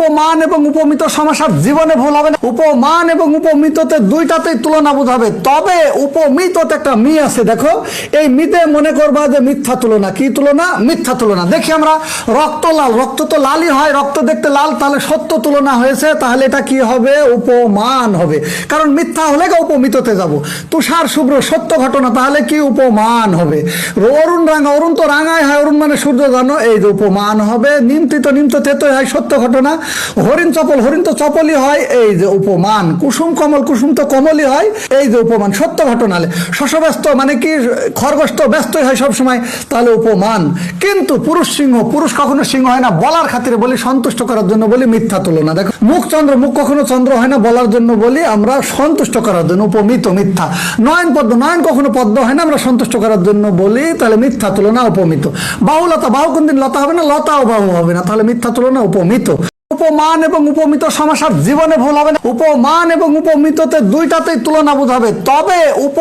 উপমান এবং উপমিত সমাসার জীবনে ভুল হবে না। উপমান এবং উপমিততে দুইটাতেই তুলনা বোঝাবে তবে উপমিততে একটা মি আছে, দেখো। এই মিতে মনে করবা যে মিথ্যা তুলনা। কি তুলনা? মিথ্যা তুলনা। দেখি আমরা, রক্ত লাল। রক্ত তো লালই হয়। রক্ত দেখতে লাল, তাহলে সত্য তুলনা হয়েছে। তাহলে এটা কি হবে? উপমান হবে। কারণ মিথ্যা হলে উপমিততে যাব। তুষার শুভ্র সত্য ঘটনা, তাহলে কি উপমান হবে? অরুণ রাঙা, অরুণ তো রাঙায় হয়। অরুণ মানে সূর্য জানো। এই যে উপমান হবে। নিমতিত নিমত তেতই হয় সত্য ঘটনা। হরিণ চপল, হরিণ তো চপলই হয়, এই যে উপমান। কুসুম কমল, কুসুম তো কমলই হয়, এই যে উপমান, সত্য ঘটনালে শশব্যস্ত মানে কি, খরগোশ তো ব্যস্তই হয় সবসময়, তাহলে উপমান। কিন্তু পুরুষ সিংহ, পুরুষ কখনো সিংহ হয় না, বলার খাতিরে বলি, সন্তুষ্ট করার জন্য বলি, মিথ্যা তুলনা। দেখো, মুখ চন্দ্র, মুখ কখনো চন্দ্র হয় না, বলার জন্য বলি, আমরা সন্তুষ্ট করার জন্য, উপমিত, মিথ্যা। নয়ন পদ্ম, নয়ন কখনো পদ্ম হয় না, আমরা সন্তুষ্ট করার জন্য বলি, তাহলে মিথ্যা তুলনা, উপমিত। বাহুলতা বাহু কোনদিন লতা হবে না, লতাও বাহু হবে না, তাহলে মিথ্যা তুলনা, উপমিত। উপমান এবং উপমিত সমাসার জীবনে ভুল হবে না। উপমান এবং উপমিততে দুইটাতেই তুলনা বোঝাবে তবে উপ